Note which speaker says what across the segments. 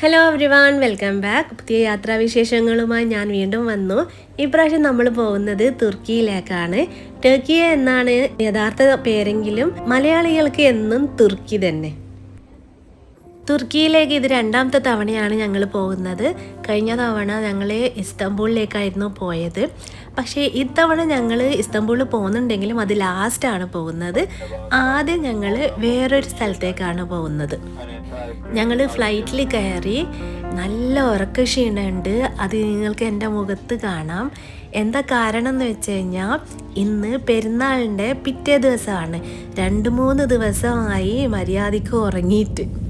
Speaker 1: Hello everyone welcome back പുതിയ യാത്രാവിശേഷങ്ങളുമായി ഞാൻ വീണ്ടും വന്നു. ഇപ്രാവശ്യം നമ്മൾ പോകുന്നത് തുർക്കിയിലേക്കാണ്. ടർക്കി എന്നാണ് യഥാർത്ഥ പേരെങ്കിലും മലയാളികൾക്ക് എന്നും തുർക്കി തന്നെ. തുർക്കിയിലേക്ക് ഇത് രണ്ടാമത്തെ തവണയാണ് ഞങ്ങൾ പോകുന്നത്. കഴിഞ്ഞ തവണ ഞങ്ങൾ ഇസ്തംബൂളിലേക്കായിരുന്നു പോയത്. പക്ഷേ ഇത്തവണ ഞങ്ങൾ ഇസ്തംബൂളിൽ പോകുന്നുണ്ടെങ്കിലും അത് ലാസ്റ്റാണ് പോകുന്നത്. ആദ്യം ഞങ്ങൾ വേറൊരു സ്ഥലത്തേക്കാണ് പോകുന്നത്. ഞങ്ങൾ ഫ്ലൈറ്റിൽ കയറി നല്ല ഉറക്ക ക്ഷീണമുണ്ട് അത് നിങ്ങൾക്ക് എന്റെ മുഖത്ത് കാണാം. എന്താ കാരണം എന്ന് വെച്ച് കഴിഞ്ഞാൽ ഇന്ന് പെരുന്നാളിന്റെ പിറ്റേ ദിവസമാണ്. രണ്ട് മൂന്ന് ദിവസമായി മര്യാദയ്ക്ക് ഉറങ്ങിയിട്ട്.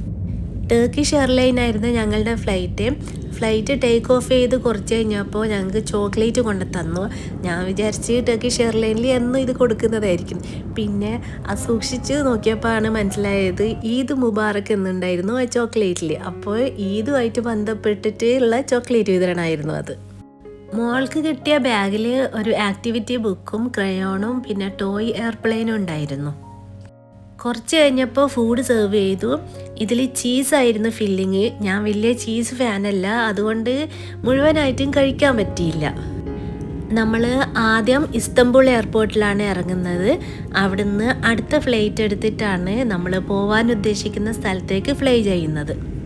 Speaker 1: ടർക്കിഷ് എയർലൈൻ ആയിരുന്നു ഞങ്ങളുടെ ഫ്ലൈറ്റ് ഫ്ലൈറ്റ് ടേക്ക് ഓഫ് ചെയ്ത് കുറച്ച് കഴിഞ്ഞപ്പോൾ ഞങ്ങൾക്ക് ചോക്ലേറ്റ് കൊണ്ട് തന്നു ഞാൻ വിചാരിച്ച് ടർക്കിഷ് എയർലൈനിൽ എന്നും ഇത് കൊടുക്കുന്നതായിരിക്കും. പിന്നെ അത് സൂക്ഷിച്ച് നോക്കിയപ്പോഴാണ് മനസ്സിലായത് ഈദ് മുബാറക്ക് എന്നുണ്ടായിരുന്നു ആ ചോക്ലേറ്റിൽ അപ്പോൾ ഈദുമായിട്ട് ബന്ധപ്പെട്ടിട്ട് ഉള്ള ചോക്ലേറ്റ് വിതരണമായിരുന്നു അത്. മോൾക്ക് കിട്ടിയ ബാഗിൽ ഒരു ആക്ടിവിറ്റി ബുക്കും ക്രയോണും പിന്നെ ടോയ് എയർപ്ലെയിനും ഉണ്ടായിരുന്നു. കുറച്ച് കഴിഞ്ഞപ്പോൾ ഫുഡ് സെർവ് ചെയ്തു. ഇതിൽ ചീസായിരുന്നു ഫില്ലിങ് ഞാൻ വലിയ ചീസ് ഫാനല്ല അതുകൊണ്ട് മുഴുവനായിട്ടും കഴിക്കാൻ പറ്റിയില്ല. നമ്മൾ ആദ്യം ഇസ്തംബുൾ എയർപോർട്ടിലാണ് ഇറങ്ങുന്നത്. അവിടുന്ന് അടുത്ത ഫ്ലൈറ്റ് എടുത്തിട്ടാണ് നമ്മൾ പോകാൻ ഉദ്ദേശിക്കുന്ന സ്ഥലത്തേക്ക് ഫ്ലൈ ചെയ്യുന്നത്.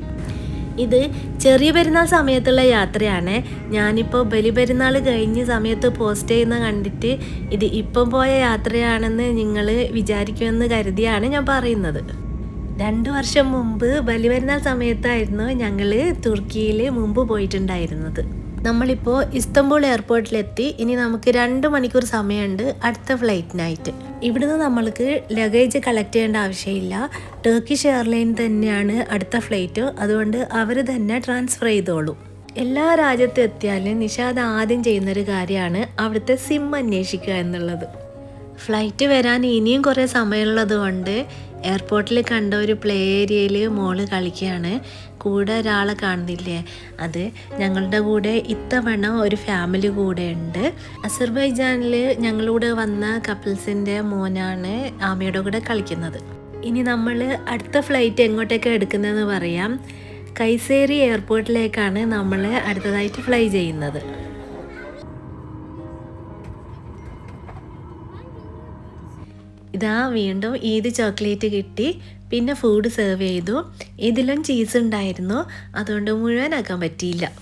Speaker 1: ഇത് ചെറിയ പെരുന്നാൾ സമയത്തുള്ള യാത്രയാണ്. ഞാനിപ്പോൾ ബലിപെരുന്നാൾ കഴിഞ്ഞ സമയത്ത് പോസ്റ്റ് ചെയ്യുന്ന കണ്ടിട്ട് ഇത് ഇപ്പം പോയ യാത്രയാണെന്ന് നിങ്ങൾ വിചാരിക്കുമെന്ന് കരുതിയാണ് ഞാൻ പറയുന്നത്. രണ്ട് വർഷം മുമ്പ് ബലിപെരുന്നാൾ സമയത്തായിരുന്നു ഞങ്ങൾ തുർക്കിയിൽ മുമ്പ് പോയിട്ടുണ്ടായിരുന്നത്. നമ്മളിപ്പോൾ ഇസ്തംബൂൾ എയർപോർട്ടിലെത്തി. ഇനി നമുക്ക് രണ്ട് മണിക്കൂർ സമയമുണ്ട്. അടുത്ത ഫ്ലൈറ്റിനായിട്ട് ഇവിടുന്ന് നമ്മൾക്ക് ലഗേജ് കളക്ട് ചെയ്യേണ്ട ആവശ്യമില്ല. ടർക്കിഷ് എയർലൈൻ തന്നെയാണ് അടുത്ത ഫ്ലൈറ്റ് അതുകൊണ്ട് അവർ തന്നെ ട്രാൻസ്ഫർ ചെയ്തോളൂ. എല്ലാ രാജ്യത്തും എത്തിയാലും നിഷാദ് ആദ്യം ചെയ്യുന്നൊരു കാര്യമാണ് അവിടുത്തെ സിം അന്വേഷിക്കുക എന്നുള്ളത്. ഫ്ലൈറ്റ് വരാൻ ഇനിയും കുറേ സമയമുള്ളത് കൊണ്ട് എയർപോർട്ടിൽ കണ്ട ഒരു പ്ലേ ഏരിയയിൽ മോൾ കളിക്കുകയാണ്. കൂടെ ഒരാളെ കാണുന്നില്ലേ? അത് ഞങ്ങളുടെ കൂടെ ഇത്തവണ ഒരു ഫാമിലി കൂടെ ഉണ്ട്. അസർബൈജാനിൽ ഞങ്ങളുടെ വന്ന കപ്പിൾസിന്റെ മോനാണ് ആമയുടെ കൂടെ കളിക്കുന്നത്. ഇനി നമ്മൾ അടുത്ത ഫ്ലൈറ്റ് എങ്ങോട്ടേക്കാണ് എടുക്കുന്നതെന്ന് പറയാം. കൈസേരി എയർപോർട്ടിലേക്കാണ് നമ്മൾ അടുത്തതായിട്ട് ഫ്ലൈ ചെയ്യുന്നത്. ഇതാ വീണ്ടും ഈദ് ചോക്ലേറ്റ് കിട്ടി. പിന്നെ ഫുഡ് സെർവ് ചെയ്തു. ഇതിലും ചീസ് ഉണ്ടായിരുന്നു. അതുകൊണ്ട് മുഴുവനാക്കാൻ പറ്റിയില്ല.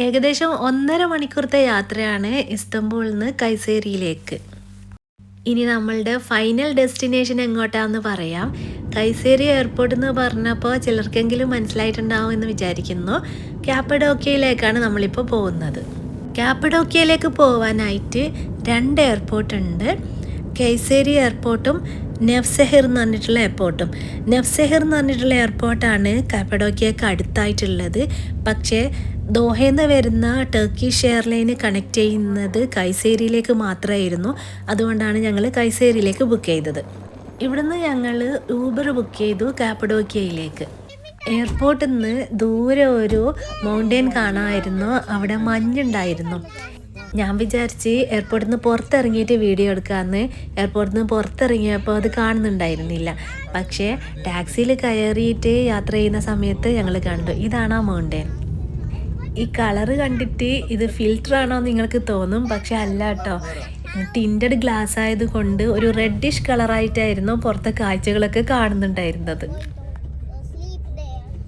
Speaker 1: ഏകദേശം ഒന്നര മണിക്കൂറത്തെ യാത്രയാണ് ഇസ്തംബൂളിൽ നിന്ന് കൈസേരിയിലേക്ക്. ഇനി നമ്മളുടെ ഫൈനൽ ഡെസ്റ്റിനേഷൻ എങ്ങോട്ടാന്ന് പറയാം. കൈസേരി എയർപോർട്ട് എന്ന് പറഞ്ഞപ്പോൾ ചിലർക്കെങ്കിലും മനസ്സിലായിട്ടുണ്ടാവും എന്ന് വിചാരിക്കുന്നു. ക്യാപ്പഡോക്കിയയിലേക്കാണ് നമ്മളിപ്പോൾ പോകുന്നത്. ക്യാപ്പഡോക്കിയയിലേക്ക് പോകാനായിട്ട് രണ്ട് എയർപോർട്ട് ഉണ്ട്. കൈസേരി എയർപോർട്ടും നെഫ്സെഹിർ എന്ന് പറഞ്ഞിട്ടുള്ള എയർപോർട്ടും നെഫ്സെഹിർ എന്ന് പറഞ്ഞിട്ടുള്ള എയർപോർട്ടാണ് കപ്പഡോക്കിയക്ക് അടുത്തായിട്ടുള്ളത്. പക്ഷേ ദോഹയിൽ നിന്ന് വരുന്ന ടർക്കിഷ് എയർലൈൻ കണക്ട് ചെയ്യുന്നത് കൈസേരിയിലേക്ക് മാത്രമായിരുന്നു. അതുകൊണ്ടാണ് ഞങ്ങൾ കൈസേരിയിലേക്ക് ബുക്ക് ചെയ്തത്. ഇവിടുന്ന് ഞങ്ങൾ ഊബർ ബുക്ക് ചെയ്തു കാപ്പഡോക്കിയയിലേക്ക്. എയർപോർട്ടിൽ നിന്ന് ദൂരെ ഒരു മൗണ്ടെയിൻ കാണാമായിരുന്നു അവിടെ മഞ്ഞുണ്ടായിരുന്നു. ഞാൻ വിചാരിച്ച് എയർപോർട്ടിൽ നിന്ന് പുറത്തിറങ്ങിയിട്ട് വീഡിയോ എടുക്കാമെന്ന് എയർപോർട്ടിൽ നിന്ന് പുറത്തിറങ്ങിയപ്പോൾ അത് കാണുന്നുണ്ടായിരുന്നില്ല. പക്ഷേ ടാക്സിയിൽ കയറിയിട്ട് യാത്ര ചെയ്യുന്ന സമയത്ത് ഞങ്ങൾ കണ്ടു. ഇതാണ് ആ മൗണ്ടൻ ഈ കളറ് കണ്ടിട്ട് ഇത് ഫിൽറ്ററാണോ നിങ്ങൾക്ക് തോന്നും പക്ഷെ അല്ല കേട്ടോ ടിന്റഡ് ഗ്ലാസ് ആയതുകൊണ്ട് ഒരു റെഡിഷ് കളറായിട്ടായിരുന്നു പുറത്തെ കാഴ്ചകളൊക്കെ കാണുന്നുണ്ടായിരുന്നത്.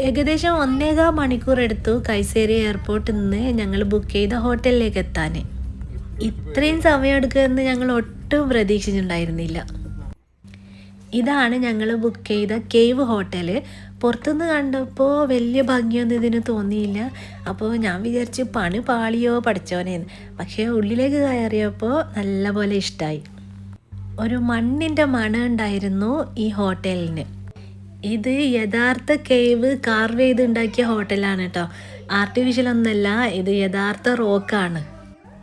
Speaker 1: ഏകദേശം ഒന്നേകാൽ മണിക്കൂർ എടുത്തു കൈസേരി എയർപോർട്ടിൽ നിന്ന് ഞങ്ങൾ ബുക്ക് ചെയ്ത ഹോട്ടലിലേക്ക് എത്താൻ ഇത്രയും സമയമെടുക്കുമെന്ന് ഞങ്ങൾ ഒട്ടും പ്രതീക്ഷിച്ചിട്ടുണ്ടായിരുന്നില്ല. ഇതാണ് ഞങ്ങൾ ബുക്ക് ചെയ്ത കേവ് ഹോട്ടൽ പുറത്തുനിന്ന് കണ്ടപ്പോൾ വലിയ ഭംഗിയൊന്നും ഇതിന് തോന്നിയില്ല. അപ്പോൾ ഞാൻ വിചാരിച്ച് പണി പാളിയോ പഠിച്ചോനേന്ന് പക്ഷേ ഉള്ളിലേക്ക് കയറിയപ്പോൾ നല്ലപോലെ ഇഷ്ടമായി ഒരു മണ്ണിന്റെ മണം ഉണ്ടായിരുന്നു ഈ ഹോട്ടലിന്. ഇത് യഥാർത്ഥ കേവ് കാർവ് ചെയ്ത് ഉണ്ടാക്കിയ ഹോട്ടലാണ് കേട്ടോ. ആർട്ടിഫിഷ്യൽ ഒന്നല്ല ഇത് യഥാർത്ഥ റോക്കാണ്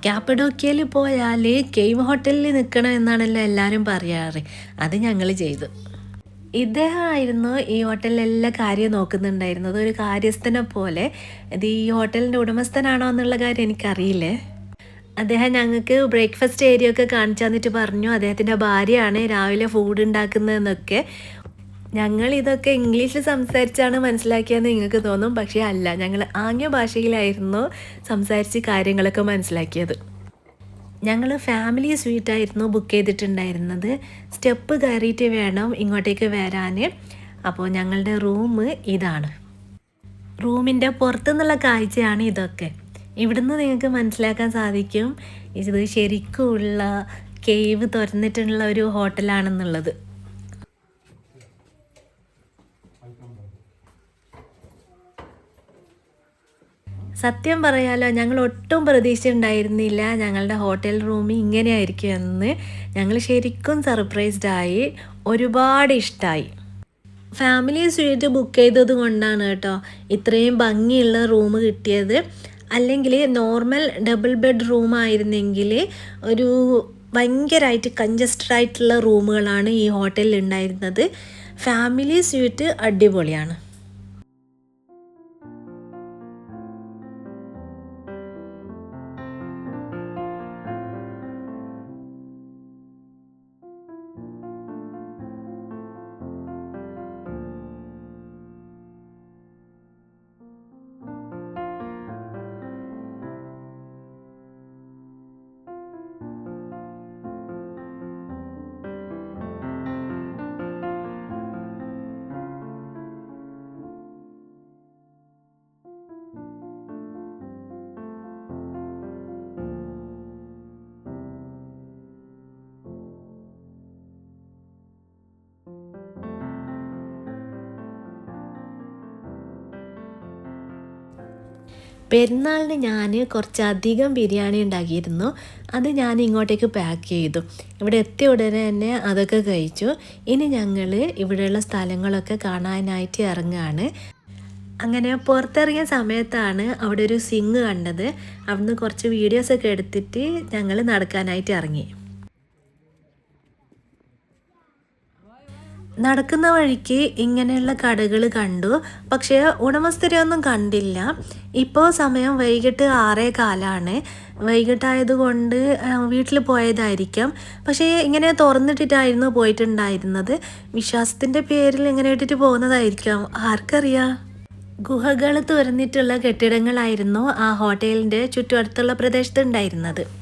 Speaker 1: ക്യാപ്പഡോക്കിയയിൽ പോയാൽ കേവ് ഹോട്ടലിൽ നിൽക്കണം എന്നാണല്ലോ എല്ലാവരും പറയാറ്. അത് ഞങ്ങൾ ചെയ്തു. ഇദ്ദേഹമായിരുന്നു ഈ ഹോട്ടലിലെല്ലാ കാര്യവും നോക്കുന്നുണ്ടായിരുന്നത്. ഒരു കാര്യസ്ഥനെ പോലെ. ഇത് ഈ ഹോട്ടലിന്റെ ഉടമസ്ഥനാണോ എന്നുള്ള കാര്യം എനിക്കറിയില്ലേ. അദ്ദേഹം ഞങ്ങൾക്ക് ബ്രേക്ക്ഫാസ്റ്റ് ഏരിയ ഒക്കെ കാണിച്ചു തന്നിട്ട് പറഞ്ഞു. അദ്ദേഹത്തിന്റെ ഭാര്യയാണ് രാവിലെ ഫുഡ് ഉണ്ടാക്കുന്നതെന്നൊക്കെ. ഞങ്ങൾ ഇതൊക്കെ ഇംഗ്ലീഷിൽ സംസാരിച്ചാണ് മനസ്സിലാക്കിയെന്ന് നിങ്ങൾക്ക് തോന്നും പക്ഷേ അല്ല. ഞങ്ങൾ ആംഗ്യ ഭാഷയിലായിരുന്നു സംസാരിച്ച് കാര്യങ്ങളൊക്കെ മനസ്സിലാക്കിയത്. ഞങ്ങൾ ഫാമിലി സ്വീറ്റായിരുന്നു ബുക്ക് ചെയ്തിട്ടുണ്ടായിരുന്നത്. സ്റ്റെപ്പ് കയറിയിട്ട് വേണം ഇങ്ങോട്ടേക്ക് വരാൻ അപ്പോൾ ഞങ്ങളുടെ റൂം ഇതാണ്. റൂമിന്റെ പുറത്തുനിന്നുള്ള കാഴ്ചയാണ് ഇതൊക്കെ. ഇവിടുന്ന് നിങ്ങൾക്ക് മനസ്സിലാക്കാൻ സാധിക്കും. ഇത് ശരിക്കുമുള്ള കേവ് തുറന്നിട്ടുള്ള ഒരു ഹോട്ടലാണെന്നുള്ളത് സത്യം പറയാലോ ഞങ്ങൾ ഒട്ടും പ്രതീക്ഷിച്ചിട്ടുണ്ടായിരുന്നില്ല ഞങ്ങളുടെ ഹോട്ടൽ റൂം ഇങ്ങനെയായിരിക്കും എന്ന് ഞങ്ങൾ ശരിക്കും സർപ്രൈസ്ഡ് ആയി ഒരുപാട് ഇഷ്ടമായി ഫാമിലി സ്വീറ്റ് ബുക്ക് ചെയ്തത് കൊണ്ടാണ് കേട്ടോ ഇത്രയും ഭംഗിയുള്ള റൂം കിട്ടിയത്. അല്ലെങ്കിൽ നോർമൽ ഡബിൾ ബെഡ് റൂം ആയിരുന്നെങ്കിൽ ഒരു ഭയങ്കരമായിട്ട് കഞ്ചസ്റ്റഡ് ആയിട്ടുള്ള റൂമുകളാണ് ഈ ഹോട്ടലിൽ ഉണ്ടായിരുന്നത്. ഫാമിലി സ്വീറ്റ് അടിപൊളിയാണ്. പെരുന്നാളിന് ഞാൻ കുറച്ചധികം ബിരിയാണി ഉണ്ടാക്കിയിരുന്നു. അത് ഞാൻ ഇങ്ങോട്ടേക്ക് പാക്ക് ചെയ്തു. ഇവിടെ എത്തിയ ഉടനെ തന്നെ അതൊക്കെ കഴിച്ചു. ഇനി ഞങ്ങൾ ഇവിടെയുള്ള സ്ഥലങ്ങളൊക്കെ കാണാനായിട്ട് ഇറങ്ങുകയാണ് അങ്ങനെ പുറത്തിറങ്ങിയ സമയത്താണ് അവിടെ ഒരു സിങ് കണ്ടത്. അവിടുന്ന് കുറച്ച് വീഡിയോസൊക്കെ എടുത്തിട്ട് ഞങ്ങൾ നടക്കാനായിട്ട് ഇറങ്ങി. നടക്കുന്ന വഴിക്ക് ഇങ്ങനെയുള്ള കടകൾ കണ്ടു. പക്ഷേ ഉടമസ്ഥരെയൊന്നും കണ്ടില്ല. ഇപ്പോൾ സമയം വൈകിട്ട് ആറേ കാലാണ്. വൈകിട്ടായതുകൊണ്ട് വീട്ടിൽ പോയതായിരിക്കാം. പക്ഷേ ഇങ്ങനെ തുറന്നിട്ടിട്ടായിരുന്നു പോയിട്ടുണ്ടായിരുന്നത്. വിശ്വാസത്തിന്റെ പേരിൽ ഇങ്ങനെ ഇട്ടിട്ട് പോകുന്നതായിരിക്കാം. ആർക്കറിയാം? ഗുഹകൾ തുറന്നിട്ടുള്ള കെട്ടിടങ്ങളായിരുന്നു ആ ഹോട്ടലിന്റെ ചുറ്റുവട്ടത്തുള്ള പ്രദേശത്ത് ഉണ്ടായിരുന്നത്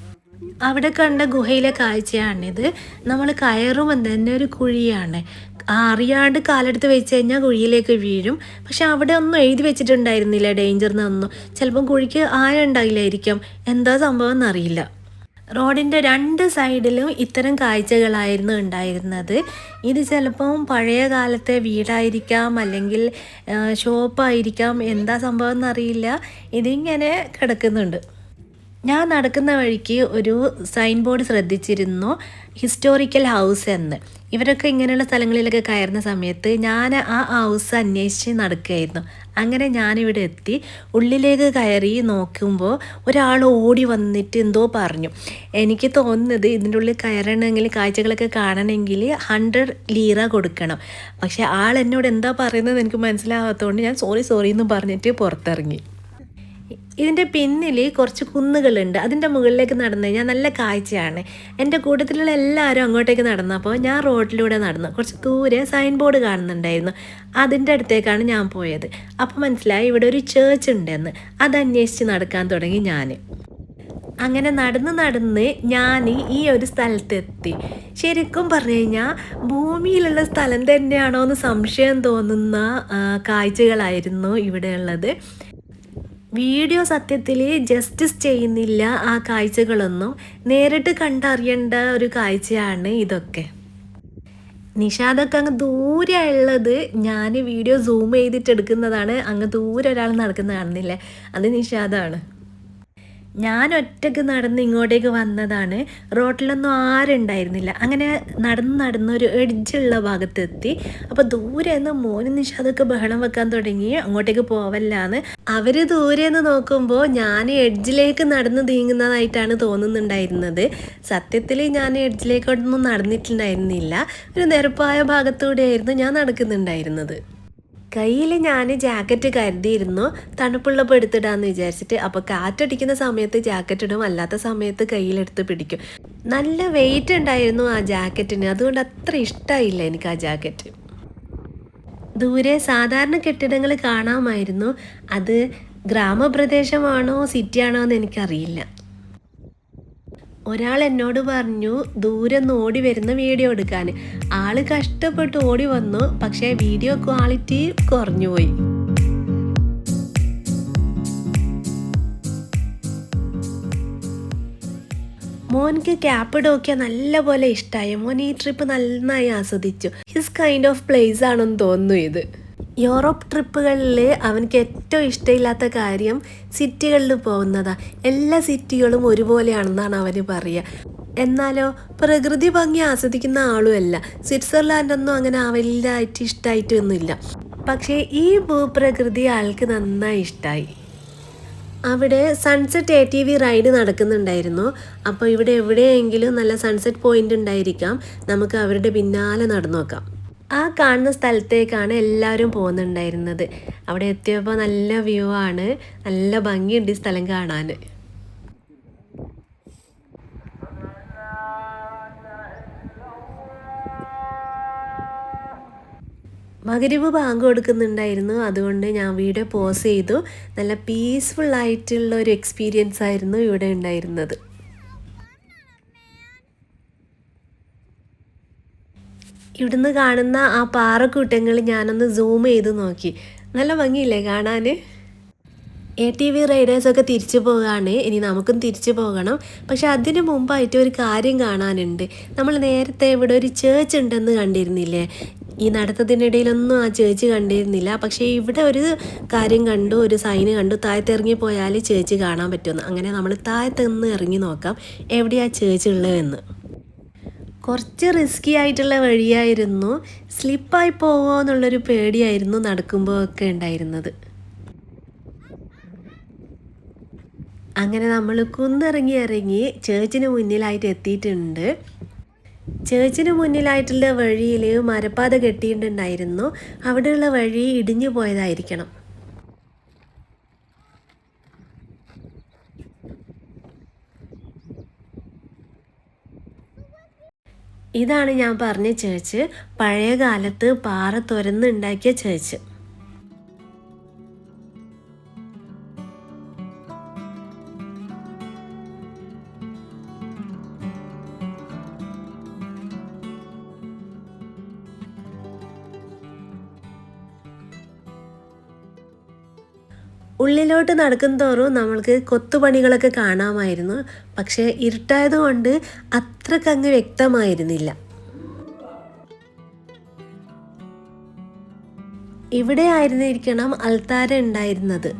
Speaker 1: അവിടെ കണ്ട ഗുഹയിലെ കാഴ്ചയാണിത്. നമ്മൾ കയറുമ്പോൾ തന്നെ ഒരു കുഴിയാണ്. അറിയാണ്ട് കാലെടുത്ത് വെച്ച് കഴിഞ്ഞാൽ കുഴിയിലേക്ക് വീഴും. പക്ഷെ അവിടെ ഒന്നും എഴുതി വെച്ചിട്ടുണ്ടായിരുന്നില്ല. ഡേഞ്ചർ എന്നൊന്നും. ചിലപ്പം കുഴിക്ക് ആയ ഉണ്ടായില്ലായിരിക്കാം. എന്താ സംഭവം എന്നറിയില്ല. റോഡിന്റെ രണ്ട് സൈഡിലും ഇത്തരം കാഴ്ചകളായിരുന്നു ഉണ്ടായിരുന്നത്. ഇത് ചിലപ്പം പഴയ കാലത്തെ വീടായിരിക്കാം അല്ലെങ്കിൽ ഷോപ്പായിരിക്കാം. എന്താ സംഭവം എന്നറിയില്ല. ഇതിങ്ങനെ കിടക്കുന്നുണ്ട്. ഞാൻ നടക്കുന്ന വഴിക്ക് ഒരു സൈൻ ബോർഡ് ശ്രദ്ധിച്ചിരുന്നു ഹിസ്റ്റോറിക്കൽ ഹൗസ് എന്ന്. ഇവരൊക്കെ ഇങ്ങനെയുള്ള സ്ഥലങ്ങളിലൊക്കെ കയറുന്ന സമയത്ത് ഞാൻ ആ ഹൗസ് അന്വേഷിച്ച് നടക്കുകയായിരുന്നു. അങ്ങനെ ഞാനിവിടെ എത്തി ഉള്ളിലേക്ക് കയറി നോക്കുമ്പോൾ ഒരാൾ ഓടി വന്നിട്ട് എന്തോ പറഞ്ഞു. എനിക്ക് തോന്നുന്നത് ഇതിന്റെ ഉള്ളിൽ കയറണമെങ്കിൽ കാഴ്ചകളൊക്കെ കാണണമെങ്കിൽ ഹൺഡ്രഡ് ലീറ കൊടുക്കണം. പക്ഷേ ആൾ എന്നോട് എന്താ പറയുന്നത് എനിക്ക് മനസ്സിലാകാത്തതുകൊണ്ട് ഞാൻ സോറി സോറി എന്ന് പറഞ്ഞിട്ട് പുറത്തിറങ്ങി. ഇതിന്റെ പിന്നിൽ കുറച്ച് കുന്നുകളുണ്ട്. അതിന്റെ മുകളിലേക്ക് നടന്നു കഴിഞ്ഞാൽ നല്ല കാഴ്ചയാണ്. എന്റെ കൂട്ടത്തിലുള്ള എല്ലാവരും അങ്ങോട്ടേക്ക് നടന്നപ്പോൾ ഞാൻ റോഡിലൂടെ നടന്നു. കുറച്ച് ദൂരെ സൈൻ ബോർഡ് കാണുന്നുണ്ടായിരുന്നു. അതിന്റെ അടുത്തേക്കാണ് ഞാൻ പോയത്. അപ്പോൾ മനസ്സിലായി ഇവിടെ ഒരു ചേർച്ച് ഉണ്ടെന്ന്. അത് അന്വേഷിച്ച് നടക്കാൻ തുടങ്ങി ഞാൻ അങ്ങനെ നടന്ന് നടന്ന് ഞാൻ ഈ ഒരു സ്ഥലത്തെത്തി. ശരിക്കും പറഞ്ഞു കഴിഞ്ഞാൽ ഭൂമിയിലുള്ള സ്ഥലം തന്നെയാണോ എന്ന് സംശയം തോന്നുന്ന കാഴ്ചകളായിരുന്നു ഇവിടെയുള്ളത് വീഡിയോ സത്യത്തിൽ ജസ്റ്റിസ് ചെയ്യുന്നില്ല ആ കാഴ്ചകളൊന്നും. നേരിട്ട് കണ്ടറിയേണ്ട ഒരു കാഴ്ചയാണ് ഇതൊക്കെ. നിഷാദൊക്കെ അങ്ങ് ദൂരെ ഉള്ളത് ഞാൻ വീഡിയോ സൂം ചെയ്തിട്ട് എടുക്കുന്നതാണ് അങ്ങ് ദൂരെ ഒരാൾ നടക്കുന്ന കാണുന്നില്ലേ അത് നിഷാദാണ്. ഞാൻ ഒറ്റയ്ക്ക് നടന്ന് ഇങ്ങോട്ടേക്ക് വന്നതാണ്. റോട്ടിലൊന്നും ആരുണ്ടായിരുന്നില്ല അങ്ങനെ നടന്ന് നടന്ന് ഒരു എഡ്ജുള്ള ഭാഗത്തെത്തി. അപ്പോൾ ദൂരെ നിന്ന് മോനും നിഷാദൊക്കെ ബഹളം വെക്കാൻ തുടങ്ങി. അങ്ങോട്ടേക്ക് പോവല്ലാന്ന്. അവർ ദൂരെ നിന്ന് നോക്കുമ്പോൾ ഞാൻ എഡ്ജിലേക്ക് നടന്ന് നീങ്ങുന്നതായിട്ടാണ് തോന്നുന്നുണ്ടായിരുന്നത്. സത്യത്തിൽ ഞാൻ എഡ്ജിലേക്കൊന്നും നടന്നിട്ടുണ്ടായിരുന്നില്ല. ഒരു നിരപ്പായ ഭാഗത്തൂടെയായിരുന്നു ഞാൻ നടക്കുന്നുണ്ടായിരുന്നത്. കയ്യിൽ ഞാൻ ജാക്കറ്റ് കരുതിയിരുന്നു. തണുപ്പുള്ളപ്പോൾ എടുത്തിടാന്ന് വിചാരിച്ചിട്ട്. അപ്പോൾ കാറ്റടിക്കുന്ന സമയത്ത് ജാക്കറ്റ് ഇടും. അല്ലാത്ത സമയത്ത് കയ്യിലെടുത്ത് പിടിക്കും. നല്ല വെയിറ്റ് ഉണ്ടായിരുന്നു ആ ജാക്കറ്റിന്. അതുകൊണ്ട് അത്ര ഇഷ്ടമായില്ല എനിക്ക് ആ ജാക്കറ്റ്. ദൂരെ സാധാരണ കെട്ടിടങ്ങൾ കാണാമായിരുന്നു. അത് ഗ്രാമപ്രദേശമാണോ സിറ്റിയാണോ എന്ന് എനിക്കറിയില്ല. ഒരാൾ എന്നോട് പറഞ്ഞു ദൂരെ നിന്ന് ഓടി വരുന്ന വീഡിയോ എടുക്കാൻ. ആൾ കഷ്ടപ്പെട്ട് ഓടി വന്നു പക്ഷേ വീഡിയോ ക്വാളിറ്റി കുറഞ്ഞു പോയി. മോൻക്ക് ക്യാപ്പിഡോക്കിയ നല്ല പോലെ ഇഷ്ടമായി മോൻ ഈ ട്രിപ്പ് നന്നായി ആസ്വദിച്ചു. ഹിസ് കൈൻഡ് ഓഫ് പ്ലേസ് ആണെന്ന് തോന്നുന്നു ഇത്. യൂറോപ്പ് ട്രിപ്പുകളിൽ അവനക്ക് ഏറ്റവും ഇഷ്ടമില്ലാത്ത കാര്യം സിറ്റികളിൽ പോകുന്നതാണ് എല്ലാ സിറ്റികളും ഒരുപോലെയാണെന്നാണ് അവന് പറയുക എന്നാലോ പ്രകൃതി ഭംഗി ആസ്വദിക്കുന്ന ആളുമല്ല. സ്വിറ്റ്സർലാൻഡൊന്നും അങ്ങനെ വലുതായിട്ട് ഇഷ്ടമായിട്ടൊന്നുമില്ല പക്ഷേ ഈ ഭൂപ്രകൃതി ആൾക്ക് നന്നായി ഇഷ്ടമായി അവിടെ sunset A T V ride നടക്കുന്നുണ്ടായിരുന്നു. അപ്പോൾ ഇവിടെ എവിടെയെങ്കിലും നല്ല സൺസെറ്റ് പോയിന്റ് ഉണ്ടായിരിക്കാം. നമുക്ക് അവരുടെ പിന്നാലെ നടന്നു നോക്കാം. ആ കാണുന്ന സ്ഥലത്തേക്കാണ് എല്ലാവരും പോകുന്നുണ്ടായിരുന്നത്. അവിടെ എത്തിയപ്പോൾ നല്ല വ്യൂ ആണ്. നല്ല ഭംഗിയുണ്ട് ഈ സ്ഥലം കാണാൻ. മകരിവ് ബാങ്ക് കൊടുക്കുന്നുണ്ടായിരുന്നു. അതുകൊണ്ട് ഞാൻ വീഡിയോ പോസ് ചെയ്തു. നല്ല പീസ്ഫുൾ ആയിട്ടുള്ള ഒരു എക്സ്പീരിയൻസ് ആയിരുന്നു ഇവിടെ ഉണ്ടായിരുന്നത്. ഇവിടുന്ന് കാണുന്ന ആ പാറക്കൂട്ടങ്ങൾ ഞാനൊന്ന് സൂം ചെയ്ത് നോക്കി. നല്ല ഭംഗിയില്ലേ കാണാൻ എ ടി വി റൈഡേഴ്സൊക്കെ തിരിച്ചു പോകാണ്. ഇനി നമുക്കും തിരിച്ചു പോകണം. പക്ഷെ അതിന് മുമ്പായിട്ട് ഒരു കാര്യം കാണാനുണ്ട്. നമ്മൾ നേരത്തെ ഇവിടെ ഒരു ചേർച്ച് ഉണ്ടെന്ന് കണ്ടിരുന്നില്ലേ? ഈ നടത്തത്തിനിടയിലൊന്നും ആ ചേച്ചി കണ്ടിരുന്നില്ല. പക്ഷേ ഇവിടെ ഒരു കാര്യം കണ്ടു ഒരു സൈന് കണ്ടു. താഴത്ത് ഇറങ്ങി പോയാൽ ചേച്ചി കാണാൻ പറ്റുമെന്ന്. അങ്ങനെ നമ്മൾ താഴത്ത് നിന്ന് ഇറങ്ങി നോക്കാം. എവിടെയാ ചേച്ചി ഉള്ളതെന്ന്. കുറച്ച് റിസ്കി ആയിട്ടുള്ള വഴിയായിരുന്നു സ്ലിപ്പായി പോവോ എന്നുള്ളൊരു പേടിയായിരുന്നു നടക്കുമ്പോൾ ഒക്കെ ഉണ്ടായിരുന്നത്. അങ്ങനെ നമ്മൾ കുന്നിറങ്ങി ഇറങ്ങി ചേച്ചിന് മുന്നിലായിട്ട് എത്തിയിട്ടുണ്ട്. ചേച്ചിന് മുന്നിലായിട്ടുള്ള വഴിയിൽ മരപ്പാത കെട്ടിയിട്ടുണ്ടായിരുന്നു. അവിടെയുള്ള വഴി ഇടിഞ്ഞു പോയതായിരിക്കണം. ഇതാണ് ഞാൻ പറഞ്ഞ ചേച്ച്. പഴയ കാലത്ത് പാറ തുരന്നുണ്ടാക്കിയ ചേച്ച്. ഉള്ളിലോട്ട് നടക്കും തോറും നമ്മൾക്ക് കൊത്തുപണികളൊക്കെ കാണാമായിരുന്നു. പക്ഷേ ഇരുട്ടായതുകൊണ്ട് അത്രക്കങ്ങ് വ്യക്തമായിരുന്നില്ല. ഇവിടെ ആയിരുന്നിരിക്കണം അൽത്താര ഉണ്ടായിരുന്നത്.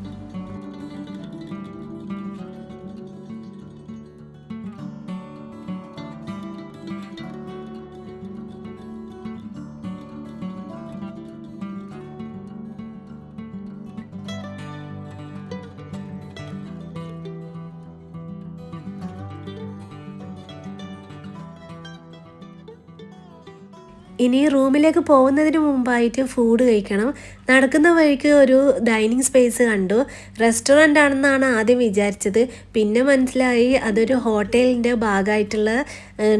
Speaker 1: ഇനി റൂമിലേക്ക് പോകുന്നതിന് മുമ്പായിട്ട് ഫുഡ് കഴിക്കണം. നടക്കുന്ന വഴിക്ക് ഒരു ഡൈനിങ് സ്പേസ് കണ്ടു. റെസ്റ്റോറന്റ് ആണെന്നാണ് ആദ്യം വിചാരിച്ചത്. പിന്നെ മനസ്സിലായി അതൊരു ഹോട്ടലിന്റെ ഭാഗമായിട്ടുള്ള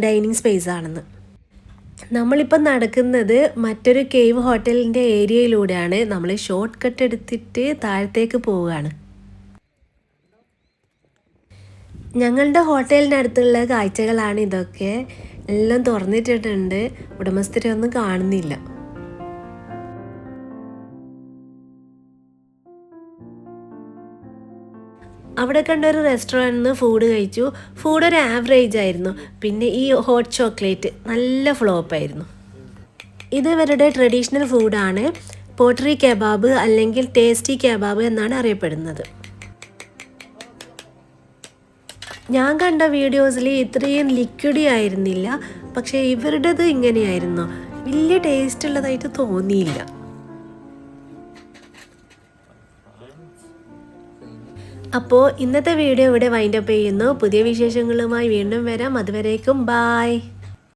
Speaker 1: ഡൈനിങ് സ്പേസ് ആണെന്ന്. നമ്മളിപ്പോൾ നടക്കുന്നത് മറ്റൊരു കേവ് ഹോട്ടലിന്റെ ഏരിയയിലൂടെയാണ്. നമ്മൾ ഷോർട്ട് കട്ട് എടുത്തിട്ട് താഴത്തേക്ക് പോവുകയാണ്. ഞങ്ങളുടെ ഹോട്ടലിനടുത്തുള്ള കാഴ്ചകളാണ് ഇതൊക്കെ. എല്ലാം തുറന്നിട്ടിട്ടുണ്ട്. ഉടമസ്ഥരെ ഒന്നും കാണുന്നില്ല. അവിടെ കണ്ട ഒരു റെസ്റ്റോറന്റിൽ നിന്ന് ഫുഡ് കഴിച്ചു. ഫുഡ് ഒരു ആവറേജ് ആയിരുന്നു. പിന്നെ ഈ ഹോട്ട് ചോക്ലേറ്റ് നല്ല ഫ്ലോപ്പായിരുന്നു ഇത് ഇവരുടെ ട്രഡീഷണൽ ഫുഡാണ് പോട്ടറി കെബാബ് അല്ലെങ്കിൽ ടേസ്റ്റി കെബാബ് എന്നാണ് അറിയപ്പെടുന്നത്. ഞാൻ കണ്ട വീഡിയോസിൽ ഇത്രയും ലിക്വിഡി ആയിരുന്നില്ല. പക്ഷേ ഇവരുടേത് ഇങ്ങനെയായിരുന്നു. വലിയ ടേസ്റ്റ് ഉള്ളതായിട്ട് തോന്നിയില്ല. അപ്പോൾ ഇന്നത്തെ വീഡിയോ ഇവിടെ വൈൻഡപ്പ് ചെയ്യുന്നു. പുതിയ വിശേഷങ്ങളുമായി വീണ്ടും വരാം. അതുവരേക്കും ബായ്